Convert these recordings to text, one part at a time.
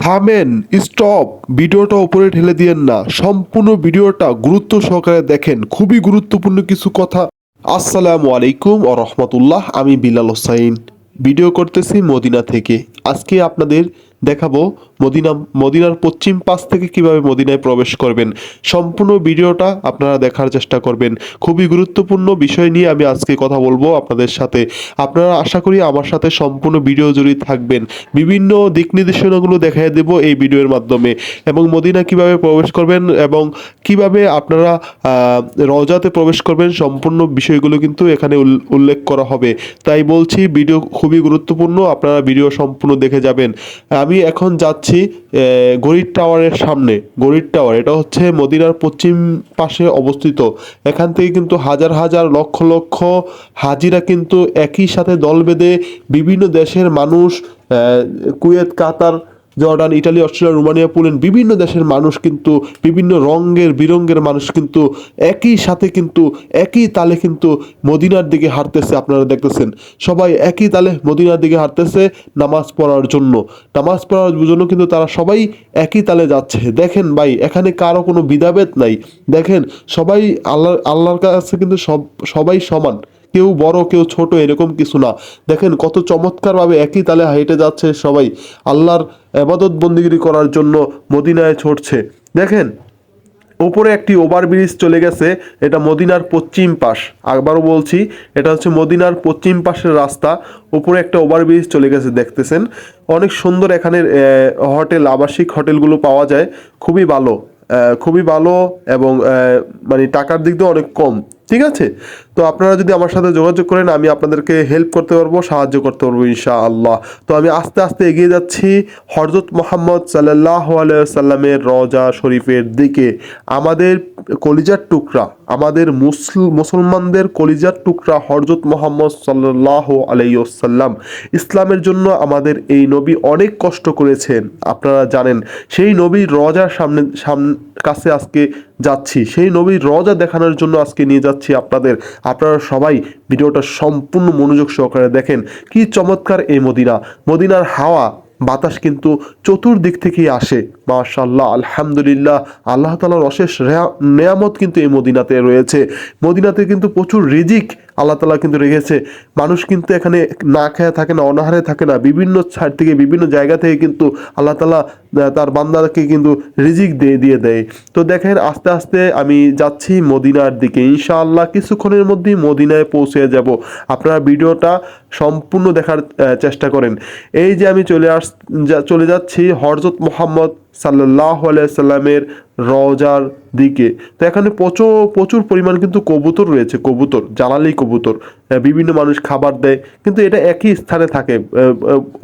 থামেন স্টপ ভিডিওটা উপরে ঠেলে দিয়েন না। সম্পূর্ণ ভিডিওটা গুরুত্ব সহকারে দেখেন। খুবই গুরুত্বপূর্ণ কিছু কথা। আসসালামু আলাইকুম ও রহমতুল্লাহ। আমি বিলাল হোসাইন। ভিডিও করতেছি মদিনা থেকে। আজকে আপনাদের দেখাবো মদিনা মদিনার পশ্চিম পাশ থেকে কীভাবে মদিনায় প্রবেশ করবেন। সম্পূর্ণ ভিডিওটা আপনারা দেখার চেষ্টা করবেন। খুবই গুরুত্বপূর্ণ বিষয় নিয়ে আমি আজকে কথা বলব আপনাদের সাথে। আপনারা আশা করি আমার সাথে সম্পূর্ণ ভিডিও জড়িয়ে থাকবেন। বিভিন্ন দিক নির্দেশনাগুলো দেখাই দেব এই ভিডিওর মাধ্যমে। এবং মদিনা কীভাবে প্রবেশ করবেন এবং কীভাবে আপনারা আহ, রওজাতে প্রবেশ করবেন সম্পূর্ণ বিষয়গুলো কিন্তু এখানে উল- উল্লেখ করা হবে। তাই বলছি ভিডিও খুবই গুরুত্বপূর্ণ। আপনারা ভিডিও সম্পূর্ণ দেখে যাবেন। আমি এখন যাচ্ছি গরিব টাওয়ারের সামনে। গরিব টাওয়ার, এটা হচ্ছে মদিনার পশ্চিম পাশে অবস্থিত। এখান থেকে কিন্তু হাজার হাজার লক্ষ লক্ষ হাজিরা কিন্তু একই সাথে দল বেঁধে বিভিন্ন দেশের মানুষ Kuwait, Qatar Jordan, Italy, Australia, Romania, Poland বিভিন্ন দেশের মানুষ কিন্তু, বিভিন্ন রঙের, বিরঙ্গের মানুষ কিন্তু একই সাথে কিন্তু, একই তালে কিন্তু মদিনার দিকে হাঁটতেছে আপনারা দেখতেছেন। সবাই একই তালে মদিনার দিকে হাঁটতেছে নামাজ পড়ার জন্য। নামাজ পড়ার জন্য কিন্তু তারা সবাই একই তালে যাচ্ছে। দেখেন ভাই, এখানে কারও কোনো বিধাভেদ নাই। দেখেন, সবাই আল্লাহ, আল্লাহর কাছে কিন্তু সব, সবাই সমান। কেউ বড়, কেউ ছোট এরকম কিছু না। দেখেন কত চমৎকারভাবে একই তালে হেঁটে যাচ্ছে সবাই। আল্লাহর আবাদত বন্দিগিরি করার জন্য মদিনায় ছড়ছে দেখেন উপরে একটি ওভারব্রিজ চলে গেছে, এটা মদিনার পশ্চিম পাশ। আবারও বলছি, এটা হচ্ছে মদিনার পশ্চিম পাশের রাস্তা। উপরে একটা ওভারব্রিজ চলে গেছে, দেখতেছেন? অনেক সুন্দর এখানের হোটেল, আবাসিক হোটেলগুলো পাওয়া যায়। খুবই ভালো খুবই ভালো এবং মানে টাকার দিক দিয়ে অনেক কম। ঠিক আছে? তো আপনারা যদি আমার সাথে যোগাযোগ করেন, আমি আপনাদেরকে হেল্প করতে পারব, সাহায্য করতে পারব ইনশা আল্লাহ তো আমি আস্তে আস্তে এগিয়ে যাচ্ছি হরজত মোহাম্মদ সাল্লাহ সাল্লামের রজা শরীফের দিকে। আমাদের কলিজার টুকরা, আমাদের মুসল, মুসলমানদের কলিজার টুকরা হরজত মোহাম্মদ সাল্লাহ আলাইসাল্লাম ইসলামের জন্য আমাদের এই নবী অনেক কষ্ট করেছেন, আপনারা জানেন। সেই নবীর রজার সামনে সামনে কাছে আজকে যাচ্ছি। সেই নবীর রজা দেখানোর জন্য আজকে নিয়ে যাচ্ছি আপনাদের। আপনারা সবাই ভিডিওটা সম্পূর্ণ মনোযোগ সহকারে দেখেন কি চমৎকার এই মদিনা। মদিনার হাওয়া, বাতাস কিন্তু চতুর্দিক থেকেই আসে। মাশাল্লাহ আলহামদুলিল্লাহ, আল্লাহ তালার অশেষ নেয়ামত কিন্তু এই মদিনাতে রয়েছে। মদিনাতে কিন্তু প্রচুর রিজিক আল্লাহ তালা কিন্তু রেখেছে। মানুষ কিন্তু এখানে না খেয়ে থাকে না, অনাহারে থাকে না। বিভিন্ন সাইড থেকে, বিভিন্ন জায়গা থেকে কিন্তু আল্লাহ তালা তার বান্দাকে কিন্তু রিজিক দিয়ে দিয়ে দেয়। তো দেখেন, আস্তে আস্তে আমি যাচ্ছি মদিনার দিকে। ইনশাআল্লাহ কিছুক্ষণের মধ্যেই মদিনায় পৌঁছে যাব। আপনারা ভিডিওটা সম্পূর্ণ দেখার চেষ্টা করেন। এই যে আমি চলে আস চলে যাচ্ছি হরজত মোহাম্মদ সাল্লাহ সাল্লামের রজার দিকে। তো এখানে প্রচুর প্রচুর পরিমাণ কিন্তু কবুতর রয়েছে, কবুতর জ্বালালি কবুতর। বিভিন্ন মানুষ খাবার দেয়, কিন্তু এটা একই স্থানে থাকে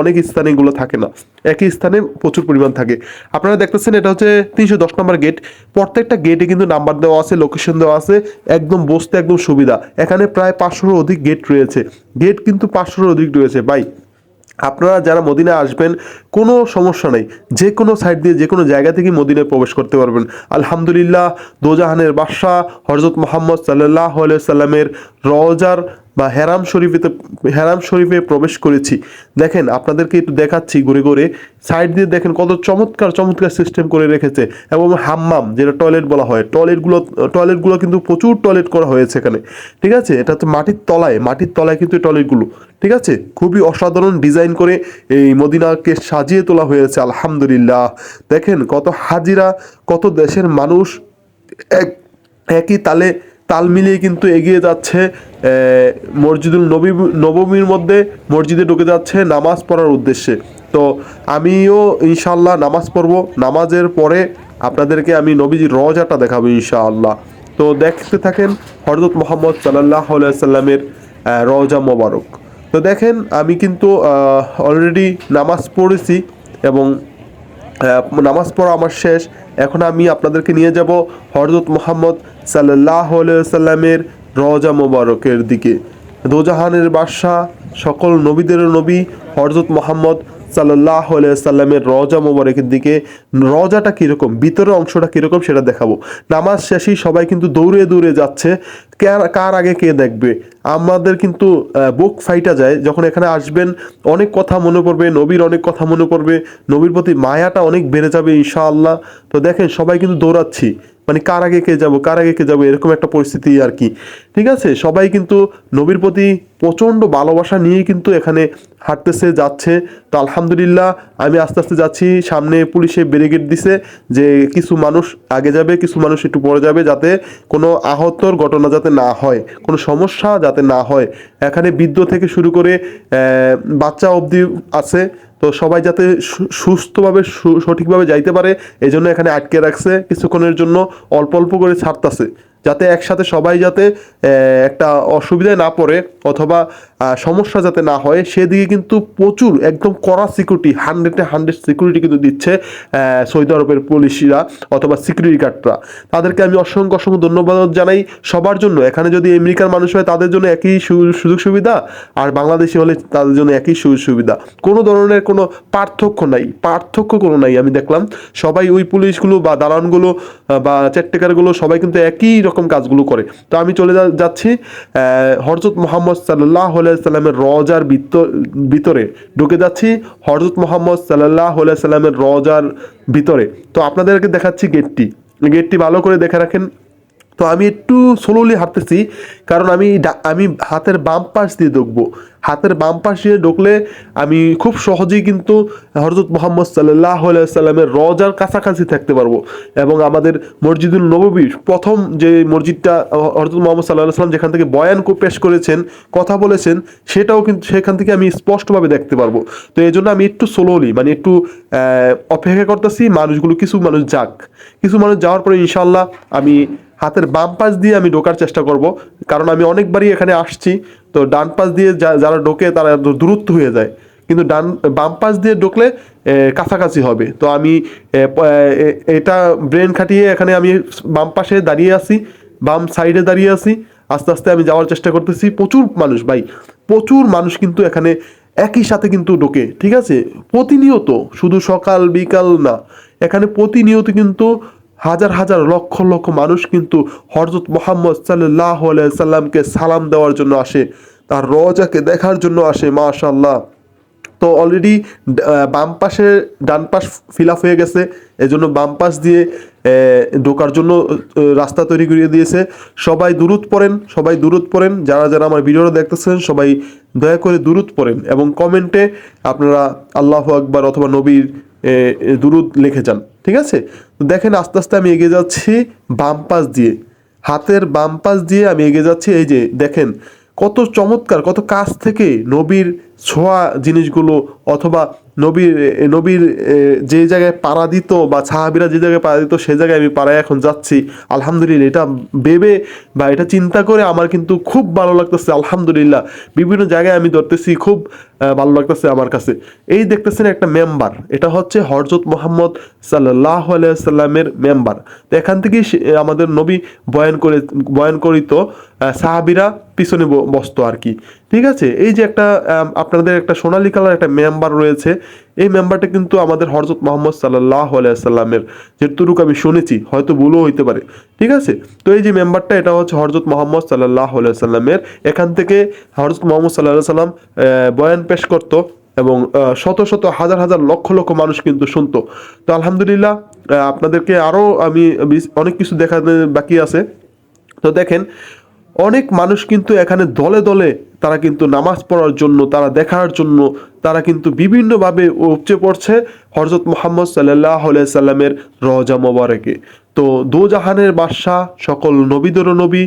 অনেক স্থানে এগুলো থাকে না। একই স্থানে প্রচুর পরিমাণ থাকে। আপনারা দেখতেছেন এটা হচ্ছে তিনশো দশ নম্বর গেট। প্রত্যেকটা গেটে কিন্তু নাম্বার দেওয়া আছে, লোকেশন দেওয়া আছে, একদম বসতে একদম সুবিধা। এখানে প্রায় পাঁচশোর অধিক গেট রয়েছে। গেট কিন্তু পাঁচশোর অধিক রয়েছে। ভাই আপনারা যারা মদিনায় আসবেন, কোনো সমস্যা নেই। যে কোনো সাইড দিয়ে, যে কোনো জায়গা থেকে মদিনায় প্রবেশ করতে পারবেন। আলহামদুলিল্লাহ, দোজাহানের বাদশাহ হরজত মোহাম্মদ সাল্লাহ সাল্লামের রওজার বা হেরাম শরীফেতে, হেরাম শরীফে প্রবেশ করেছি। দেখেন, আপনাদেরকে একটু দেখাচ্ছি ঘুরে ঘুরে। সাইড দিয়ে দেখেন কত চমৎকার চমৎকার সিস্টেম করে রেখেছে। এবং হাম্মাম, যেটা টয়লেট বলা হয় টয়লেটগুলো টয়লেটগুলো কিন্তু প্রচুর টয়লেট করা হয়েছে এখানে। ঠিক আছে? এটা তো মাটির তলায় মাটির তলায় কিন্তু টয়লেটগুলো ঠিক আছে? খুবই অসাধারণ ডিজাইন করে এই মদিনাকে সাজিয়ে তোলা হয়েছে, আলহামদুলিল্লাহ। দেখেন, কত হাজিরা, কত দেশের মানুষ এক, একই তালে তাল মিলিয়ে কিন্তু এগিয়ে যাচ্ছে মসজিদুল নবী নবমীর মধ্যে মসজিদে ঢুকে যাচ্ছে নামাজ পড়ার উদ্দেশ্যে। তো আমিও ইনশাল্লাহ নামাজ পড়ব। নামাজের পরে আপনাদেরকে আমি নবীজির রজাটা দেখাবো ইনশাআল্লাহ। তো দেখতে থাকেন হরদত মোহাম্মদ সাল্লাহ সাল্লামের রজা মোবারক। তো দেখেন আমি কিন্তু অলরেডি নামাজ পড়েছি এবং নামাজ পড়া আমার শেষ। এখন আমি আপনাদেরকে নিয়ে যাব হরদত মোহাম্মদ সাল্লাহ সাল্লামের রজা মোবারকের দিকে। দোজাহানের বাদশাহ সকল নবীদের নবী হরজত মোহাম্মদ সাল্লাহ সাল্লামের রজা মোবারকের দিকে রজাটা কীরকম, ভিতরের অংশটা কীরকম সেটা দেখাবো। নামাজ শেষেই সবাই কিন্তু দৌড়ে দৌড়ে যাচ্ছে। কার আগে কে দেখবে? আমাদের কিন্তু বুক ফাইটা যায়। যখন এখানে আসবেন, অনেক কথা মনে পড়বে, নবীর অনেক কথা মনে পড়বে, নবীর প্রতি মায়াটা অনেক বেড়ে যাবে ইনশাআল্লাহ। তো দেখেন, সবাই কিন্তু দৌড়াচ্ছি। মানে কার আগে কে যাব, কার আগে কে যাব, এরকম একটা পরিস্থিতি আর কি। ঠিক আছে? সবাই কিন্তু নবীর প্রতি প্রচণ্ড ভালোবাসা নিয়েই কিন্তু এখানে হাঁটতেছে, যাচ্ছে। তো আলহামদুলিল্লাহ, আমি আস্তে আস্তে যাচ্ছি। সামনে পুলিশে ব্যারিকেড দিছে যে কিছু মানুষ আগে যাবে, কিছু মানুষ একটু পরে যাবে যাতে কোনো আহতর ঘটনা যাতে না হয়, কোনো সমস্যা যাতে না হয়। এখানে বৃদ্ধ থেকে শুরু করে বাচ্চা অবধি আছে। তো সবাই যাতে সুস্থভাবে সঠিকভাবে যাইতে পারে এই জন্য এখানে আটকে রাখছে। কিছুক্ষণের জন্য অল্প অল্প করে ছাড়তাছে। যাতে একসাথে সবাই যাতে একটা অসুবিধায় না পড়ে অথবা সমস্যা যাতে না হয়, সেদিকে কিন্তু প্রচুর একদম কড়া সিকিউরিটি হান্ড্রেডে হান্ড্রেড সিকিউরিটি কিন্তু দিচ্ছে সৌদি আরবের পুলিশরা অথবা সিকিউরিটি গার্ডরা তাদেরকে আমি অসংখ্য অসংখ্য ধন্যবাদ জানাই সবার জন্য। এখানে যদি আমেরিকার মানুষ হয়, তাদের জন্য একই সুযোগ সুবিধা, আর বাংলাদেশি হলে তাদের জন্য একই সুযোগ সুবিধা। কোনো ধরনের কোনো পার্থক্য নাই, পার্থক্য কোনো নাই, আমি দেখলাম। সবাই ওই পুলিশগুলো বা দালানগুলো বা চেট্টেকারগুলো সবাই কিন্তু একই রকম কাজগুলো করে। তো আমি চলে যাচ্ছি হরজত মোহাম্মদ সাল্লাহ সাল্লামের রজার ভিতর- ভিতরে। ঢুকে যাচ্ছি হরজত মোহাম্মদ সাল্লাহ সাল্লামের রজার ভিতরে। তো আপনাদেরকে দেখাচ্ছি গেটটি। গেটটি ভালো করে দেখে রাখেন। তো আমি একটু স্লোলি হাঁটতেছি, কারণ আমি আমি হাতের বাম পাশ দিয়ে ঢুকবো। হাতের বাম পাশ দিয়ে ঢুকলে আমি খুব সহজেই কিন্তু হরজত মোহাম্মদ সাল্লাহ সাল্লামের রজার কাছাকাছি থাকতে পারব এবং আমাদের মসজিদুল নববীর প্রথম যে মসজিদটা হরজত মোহাম্মদ সাল্লাহ সাল্লাম যেখান থেকে বয়ান পেশ করেছেন, কথা বলেছেন, সেটাও কিন্তু সেখান থেকে আমি স্পষ্টভাবে দেখতে পারব। তো এই জন্য আমি একটু স্লোলি মানে একটু অপেক্ষা করতেছি, মানুষগুলো, কিছু মানুষ যাক। কিছু মানুষ যাওয়ার পরে ইনশাল্লাহ আমি হাতের বাম পাশ দিয়ে আমি ঢোকার চেষ্টা করব। কারণ আমি অনেকবারই এখানে আসছি, তো ডান পাশ দিয়ে যারা ঢোকে তারা দূরত্ব হয়ে যায়। কিন্তু ডান, বাম পাশ দিয়ে ঢুকলে কাছাকাছি হবে। তো আমি এটা ব্রেন খাটিয়ে এখানে আমি বাম পাশে দাঁড়িয়ে আছি, বাম সাইডে দাঁড়িয়ে আছি। আস্তে আস্তে আমি যাওয়ার চেষ্টা করতেছি। প্রচুর মানুষ ভাই, প্রচুর মানুষ কিন্তু এখানে একই সাথে কিন্তু ঢোকে, ঠিক আছে? প্রতিনিয়ত, শুধু সকাল, বিকাল না, এখানে প্রতিনিয়ত কিন্তু হাজার হাজার লক্ষ লক্ষ মানুষ কিন্তু হরজত মোহাম্মদ সাল্লাহ সাল্লামকে সালাম দেওয়ার জন্য আসে, তার রজাকে দেখার জন্য আসে মাশাল্লাহ তো অলরেডি বাম পাশে, ডান পাশ ফিল আপ হয়ে গেছে, এজন্য বাম পাশ দিয়ে ঢোকার জন্য রাস্তা তৈরি করে দিয়েছে। সবাই দূরত পড়েন, সবাই দূরত পড়েন, যারা যারা আমার ভিডিওটা দেখতেছেন, সবাই দয়া করে দূরত পড়েন এবং কমেন্টে আপনারা আল্লাহ আকবার অথবা নবীর দুরুদ লিখে যান, ঠিক আছে? দেখেন আস্তে আস্তে আমি এগিয়ে যাচ্ছি বাম পাশ দিয়ে। হাতের বাম পাশ দিয়ে আমি এগিয়ে যাচ্ছি, এই যে দেখেন কত চমৎকার, কত কাছ থেকে নবীর ছোঁয়া জিনিসগুলো অথবা নবীর নবীর যে জায়গায় পাড়া দিত বা সাহাবিরা যে জায়গায় পাড়া দিত, সে জায়গায় আমি পাড়ায় এখন যাচ্ছি। আলহামদুলিল্লাহ, এটা ভেবে বা এটা চিন্তা করে আমার কিন্তু খুব ভালো লাগতেছে, আলহামদুলিল্লাহ। বিভিন্ন জায়গায় আমি ধরতেছি, খুব ভালো লাগতেছে আমার কাছে। এই দেখতেছেন একটা মেম্বার এটা হচ্ছে হরজত মোহাম্মদ সাল্লাহ সাল্লামের মেম্বার তো এখান থেকেই আমাদের নবী বয়ান করে, বয়ান করিত সাহাবিরা পিছনে বসতো আর কি। ঠিক আছে? এই যে একটা আপনাদের একটা সোনালী কালার একটা মেম্বার রয়েছে এই মেম্বারটা কিন্তু আমাদের হরজত মোহাম্মদ সাল্লাহ সাল্লামের যেটুকু আমি শুনেছি, হয়তো ভুলও হইতে পারে। ঠিক আছে? তো এই যে মেম্বারটা এটা হচ্ছে হরজত মোহাম্মদ সাল্লাহ সাল্লামের এখান থেকে হরজত মোহাম্মদ সাল্লাহ সাল্লাম বয়ান পেশ করতো এবং শত শত হাজার হাজার লক্ষ লক্ষ মানুষ কিন্তু শুনতো। তো আলহামদুলিল্লাহ আপনাদেরকে আরও আমি অনেক কিছু দেখাতে বাকি আছে। তো দেখেন, অনেক মানুষ কিন্তু এখানে দলে দলে তারা কিন্তু নামাজ পড়ার জন্য, তারা দেখার জন্য, তারা কিন্তু বিভিন্নভাবে উপচে পড়ছে হরজত মোহাম্মদ সাল্লাহ সাল্লামের রজা মোবারকে। তো দোজাহানের বাদশাহ, সকল নবীদের নবী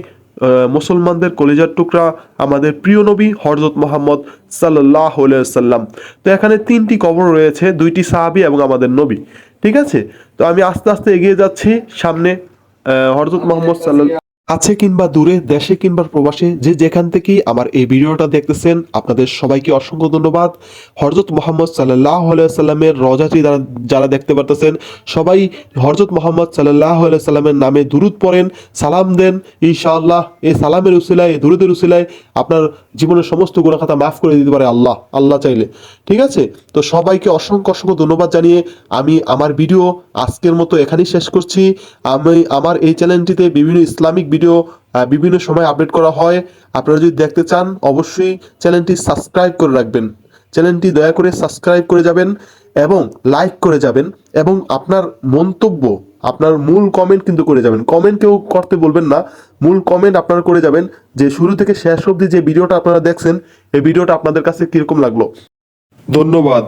মুসলমানদের কলেজার টুকরা, আমাদের প্রিয় নবী হরজত মোহাম্মদ সাল্লাহ সাল্লাম। তো এখানে তিনটি কবর রয়েছে, দুইটি সাহাবি এবং আমাদের নবী। ঠিক আছে? তো আমি আস্তে আস্তে এগিয়ে যাচ্ছি, সামনে হরজত মোহাম্মদ সাল্লাহ আছে কিংবা দূরে, দেশে কিংবা প্রবাসে, যে যেখান থেকেই আমার এই ভিডিওটা দেখতেছেন, আপনাদের সবাইকে অসংখ্য ধন্যবাদ। হরজত মোহাম্মদ সাল্লাহ সাল্লামের রজাটি যারা দেখতে পারতেছেন, সবাই হরজত মোহাম্মদ সাল্লাহ সাল্লামের নামে দুরুদ পড়েন, সালাম দেন, ইনশাআল্লাহ, এই সালামের উসিলায়, এই দুরুদের উসিলায় আপনার জীবনের সমস্ত গুণাখাতা মাফ করে দিতে পারে আল্লাহ আল্লাহ চাইলে। ঠিক আছে? তো সবাইকে অসংখ্য অসংখ্য ধন্যবাদ জানিয়ে আমি আমার ভিডিও আজকের মতো এখানেই শেষ করছি। আমি আমার এই চ্যানেলটিতে বিভিন্ন ইসলামিক ভিডিও বিভিন্ন সময় আপডেট করা হয়। আপনারা যদি দেখতে চান, অবশ্যই চ্যানেলটি সাবস্ক্রাইব করে রাখবেন। চ্যানেলটি দয়া করে সাবস্ক্রাইব করে যাবেন এবং লাইক করে যাবেন এবং আপনার মন্তব্য, আপনার মূল কমেন্ট কিন্তু করে যাবেন। কমেন্ট কেউ করতে বলবেন না। মূল কমেন্ট আপনারা করে যাবেন যে শুরু থেকে শেষ অবধি যে ভিডিওটা আপনারা দেখছেন, এই ভিডিওটা আপনাদের কাছে কীরকম লাগল? ধন্যবাদ।